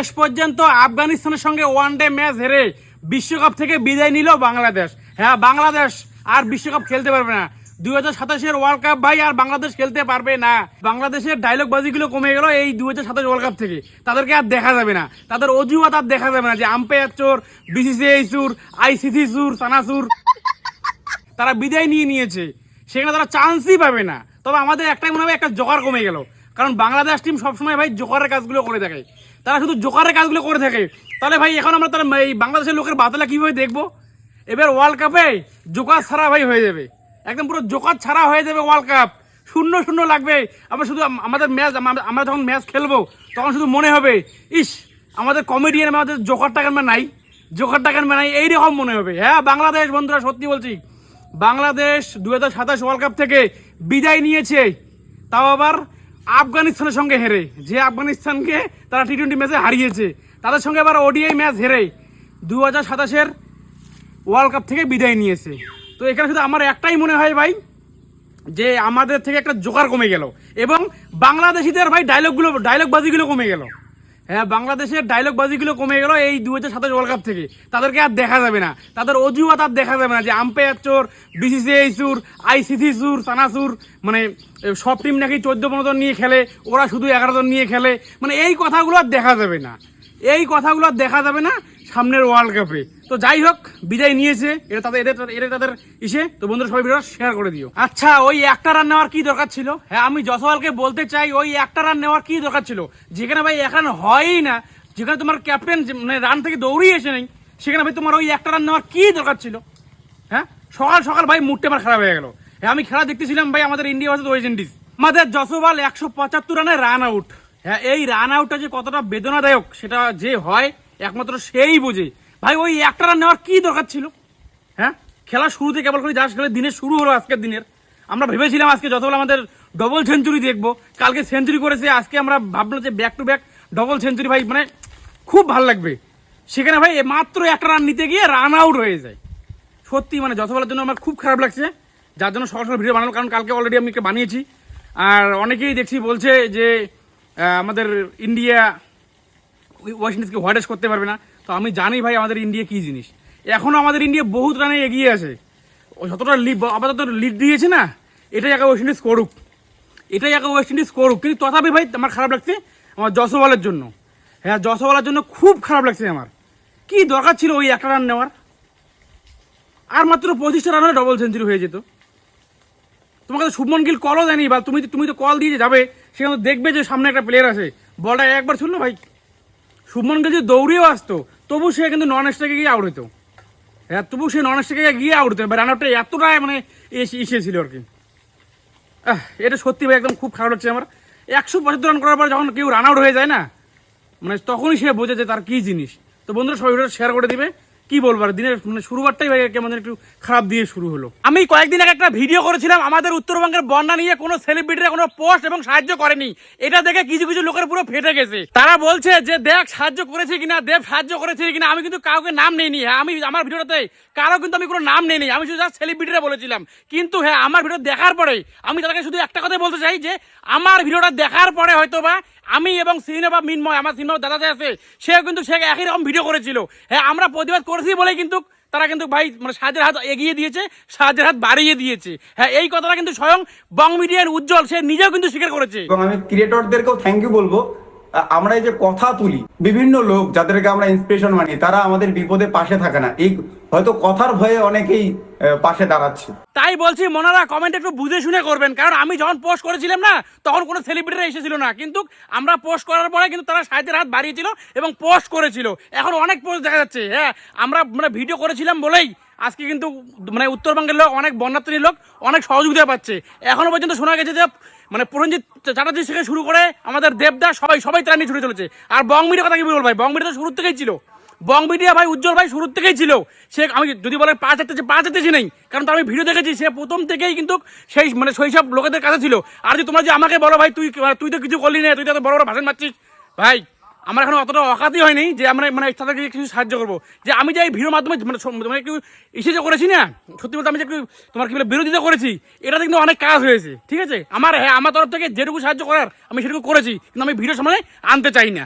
শেষ পর্যন্ত আফগানিস্তানের সঙ্গে ওয়ান ডে ম্যাচ হেরে বিশ্বকাপ থেকে বিদায় নিল বাংলাদেশ। হ্যাঁ বাংলাদেশ আর বিশ্বকাপ খেলতে পারবে না। দুই হাজার সাতাশের ওয়ার্ল্ড কাপ ভাই আর বাংলাদেশ খেলতে পারবে না। বাংলাদেশের ডায়লগ বাজিগুলো কমে গেল এই দুই হাজার সাতাশ ওয়ার্ল্ড কাপ থেকে। তাদেরকে আর দেখা যাবে না। তাদের অজুহাত আর দেখা যাবে না যে আম্পায়ার চোর বিসিসিআই চুর আইসিসি চুর সানাসুর। তারা বিদায় নিয়ে নিয়েছে। সেখানে তারা চান্সই পাবে না। তবে আমাদের একটাই মনে হবে, একটা জোগাড় কমে গেল। কারণ বাংলাদেশ টিম সবসময় ভাই জোকারের কাজগুলো করে থাকে। তারা শুধু জোকারের কাজগুলো করে থাকে। তাহলে ভাই এখন আমরা তাহলে এই বাংলাদেশের লোকের বাতলা কীভাবে দেখব? এবার ওয়ার্ল্ড কাপে জোকার ছাড়া ভাই হয়ে যাবে। একদম পুরো জোকার ছাড়া হয়ে যাবে ওয়ার্ল্ড কাপ শূন্য শূন্য লাগবে। আমরা শুধু আমাদের ম্যাচ আমরা যখন ম্যাচ খেলব, তখন শুধু মনে হবে, ইস, আমাদের কমেডিয়ান আমাদের জোকার টাকার নাই। জোকার টাকার নাই। এইরকম মনে হবে। হ্যাঁ বাংলাদেশ, বন্ধুরা, সত্যি বলছি। বাংলাদেশ দু হাজার সাতাশ ওয়ার্ল্ড কাপ থেকে বিদায় নিয়েছে। তাও আবার আফগানিস্তানের সঙ্গে হেরে। যে আফগানিস্তানকে তারা টি টোয়েন্টি ম্যাচে হারিয়েছে, তাদের সঙ্গে আবার ওডিআই ম্যাচ হেরে দু হাজার সাতাশের ওয়ার্ল্ড কাপ থেকে বিদায় নিয়েছে। তো এখানে শুধু আমার একটাই মনে হয় ভাই, যে আমাদের থেকে একটা জোকার কমে গেল এবং বাংলাদেশিদের ভাই ডায়লগগুলো ডায়লগবাজিগুলো কমে গেল। হ্যাঁ বাংলাদেশের ডায়লগ বাজিগুলো কমে গেল এই দু হাজার সাতাশ ওয়ার্ল্ড কাপ থেকে। তাদেরকে আর দেখা যাবে না। তাদের অজুহাত আর দেখা যাবে না যে আম্পায়ার চোর বিসিসিআই চুর আইসিসি চুর সানাসুর মানে সব টিম নাকি চোদ্দ পনেরো জন নিয়ে খেলে, ওরা শুধু এগারো জন নিয়ে খেলে। মানে এই কথাগুলো আর দেখা যাবে না। এই কথাগুলো দেখা যাবে না সামনের ওয়ার্ল্ড কাপে তো যাই হোক, বিদায় নিয়েছে। এটা তাদের এদের এটা তাদের ইসে। তো বন্ধুরা, সবাই ভিডিও শেয়ার করে দিও। আচ্ছা ওই একটা রান নেওয়ার কি দরকার ছিল? হ্যাঁ আমি যশোয়ালকে বলতে চাই, ওই একটা রান নেওয়ার কি দরকার ছিল? যেখানে ভাই এক রান হয়ই না, যেখানে তোমার ক্যাপ্টেন মানে রান থেকে দৌড়িয়ে এসে নেই, সেখানে ভাই তোমার ওই একটা রান নেওয়ার কি দরকার ছিল? হ্যাঁ? সকাল সকাল ভাই মুডটা আমার খারাপ হয়ে গেল। হ্যাঁ আমি খেলা দেখতেছিলাম ভাই আমাদের ইন্ডিয়া ভার্সেস ওয়েস্ট ইন্ডিজ আমাদের যশোবাল একশো পঁচাত্তর রানে রান আউট হ্যাঁ এই রান আউটটা যে কতটা বেদনাদায়ক, সেটা যে হয়, একমাত্র সেই বোঝে। ভাই, ওই একটা রান নেওয়ার কি দরকার ছিল? হ্যাঁ? খেলা শুরুতে কেবল করে যাস খেলে, দিনের শুরু হলো আজকের দিনের। আমরা ভেবেছিলাম আজকে যতগুলো আমাদের ডবল সেঞ্চুরি দেখব, কালকে সেঞ্চুরি করেছে, আজকে আমরা ভাবলাম যে back to back double century ভাই মানে খুব ভালো লাগবে। সেখানে ভাই মাত্র একটা রান নিতে গিয়ে রান আউট হয়ে যায়। সত্যি মানে যশোবেলার জন্য আমার খুব খারাপ লাগছে। যার জন্য সকাল সকাল ভিডিও বানালো কারণ কালকে অলরেডি আমি বানিয়েছি। আর অনেকেই দেখছি বলছে যে আমাদের ইন্ডিয়া ওয়েস্ট ইন্ডিজকে হোয়াইটেস করতে পারবে না। তো আমি জানি ভাই আমাদের ইন্ডিয়া কি জিনিস। এখনও আমাদের ইন্ডিয়া বহুত রানে এগিয়ে আছে। যতটা লিড আপাতত লিড দিয়েছে না, এটাই একা ওয়েস্ট ইন্ডিজ করুক এটাই একা ওয়েস্ট ইন্ডিজ করুক কিন্তু তথাপি ভাই আমার খারাপ লাগছে আমার যশোবালের জন্য। হ্যাঁ যশোবালের জন্য খুব খারাপ লাগছে আমার। কি দরকার ছিল ওই একটা রান নেওয়ার? আর মাত্র পঁচিশটা রান হলে ডবল সেঞ্চুরি হয়ে যেত। তোমাকে তো শুভমন গিল কলও দেয়নি, বা তুমি তুমি তো কল দিয়ে যাবে। সেখানে তো দেখবে যে সামনে একটা প্লেয়ার আছে বলটা একবার শুনলো ভাই। শুভমন গিল যদি দৌড়িয়েও আসতো, তবু সে কিন্তু নন স্ট্রাইকে গিয়ে আউট হতো হ্যাঁ তবু সে নন স্ট্রাইকে গিয়ে আউট হতো রান আউটটা এতটা মানে এসে এসে ছিল আর কি। এটা সত্যি ভাই, একদম খুব খারাপ লাগছে আমার। একশো পঁচাত্তর রান করার পর যখন কেউ রান আউট হয়ে যায় না মানে তখনই সে বোঝে যে তার কি জিনিস। তো বন্ধুরা, সবাই শেয়ার করে দিবে। কি বলব আর দিনের মানে শুরুবারটাই ভাই কেমন একটু খারাপ দিয়ে শুরু হলো। আমি কয়েকদিন আগে একটা ভিডিও করেছিলাম, আমাদের উত্তরবঙ্গের বন্যা নিয়ে কোনো সেলিব্রিটিরা কোনো পোস্ট এবং সাহায্য করেনি। এটা দেখে কিছু কিছু লোকের পুরো ফেটে গেছে। তারা বলছে যে, দেখ, সাহায্য করেছে কিনা দেব সাহায্য করেছে কিনা, আমি কিন্তু কাউকে নাম নেইনি। হ্যাঁ আমি আমার ভিডিওটাতে কারও কিন্তু আমি কোনো নাম নেইনি। আমি শুধু জাস্ট সেলিব্রিটিরা বলেছিলাম। কিন্তু হ্যাঁ আমার ভিডিও দেখার পরে আমি তাদেরকে শুধু একটা কথাই বলতে চাই যে, আমার ভিডিওটা দেখার পরে হয়তো বা আমি এবং সিনেমা মিনময়, আমার সিনেমা দাদা যে আছে, সেও কিন্তু সে একই রকম ভিডিও করেছিল। হ্যাঁ আমরা প্রতিবাদ করেছি বলে কিন্তু তারা কিন্তু ভাই মানে সাহায্যের হাত এগিয়ে দিয়েছে, সাহায্যের হাত বাড়িয়ে দিয়েছে। হ্যাঁ এই কথাটা কিন্তু স্বয়ং বং মিডিয়ার উজ্জ্বল, সে নিজেও কিন্তু স্বীকার করেছে। এবং আমি ক্রিয়েটরদেরকেও থ্যাংক ইউ বলব। আমরা এই যে কথা তুলি, বিভিন্ন লোক যাদেরকে আমরা ইন্সপিরেশন মানি, তারা আমাদের বিপদে পাশে থাকে না। এই হয়তো কথার ভয়ে অনেকেই পাশে দাঁড়াচ্ছে। তাই বলছি, মনারা কমেন্ট একটু বুঝে শুনে করবেন। কারণ আমি যখন পোস্ট করেছিলাম না, তখন কোনো সেলিব্রিটিরা এসেছিল না। কিন্তু আমরা পোস্ট করার পরে কিন্তু তারা সাহায্যের হাত বাড়িয়েছিল এবং পোস্ট করেছিল। এখন অনেক পোস্ট দেখা যাচ্ছে। হ্যাঁ আমরা মানে ভিডিও করেছিলাম বলেই আজকে কিন্তু মানে উত্তরবঙ্গের লোক, অনেক বন্যাত্রী লোক অনেক সহযোগিতা পাচ্ছে। এখনও পর্যন্ত শোনা গেছে যে মানে প্ররঞ্জিৎ চ্যাটার্জি থেকে শুরু করে আমাদের দেবদা সবাই সবাই তারা নিয়ে ছুটে চলেছে। আর বং মিডিয়া কথা কি বলব ভাই? বং মিডিয়া তো শুরু থেকেই ছিল। বং মিডিয়া ভাই, উজ্জ্বল ভাই শুরু থেকেই ছিল। সে আমি যদি বলে পাঁচ হাতে পাঁচ হাতে নেই। কারণ তার আমি ভিডিও দেখেছি, সে প্রথম থেকেই কিন্তু সেই মানে সব লোকেদের কাছে ছিল। আর যদি তোমরা যে আমাকে বলো ভাই, তুই তুই তো কিছু করলি না, তুই তো বড় বড় ভাষণ মারছিস। ভাই আমার এখন অতটা অকাতি হয়নি যে আমরা মানে তাদেরকে কিছু সাহায্য করব। যে আমি যে এই ভিডিওর মাধ্যমে মানে মানে একটু ইসে যে করেছি না, সত্যি বলতে আমি যে একটু তোমার কি বলে বিরোধিতা করেছি এটা কিন্তু অনেক কাজ হয়েছে, ঠিক আছে? আমার হ্যাঁ আমার তরফ থেকে যেটুকু সাহায্য করার আমি সেটুকু করেছি, কিন্তু আমি ভিডিও সামনে আনতে চাই না।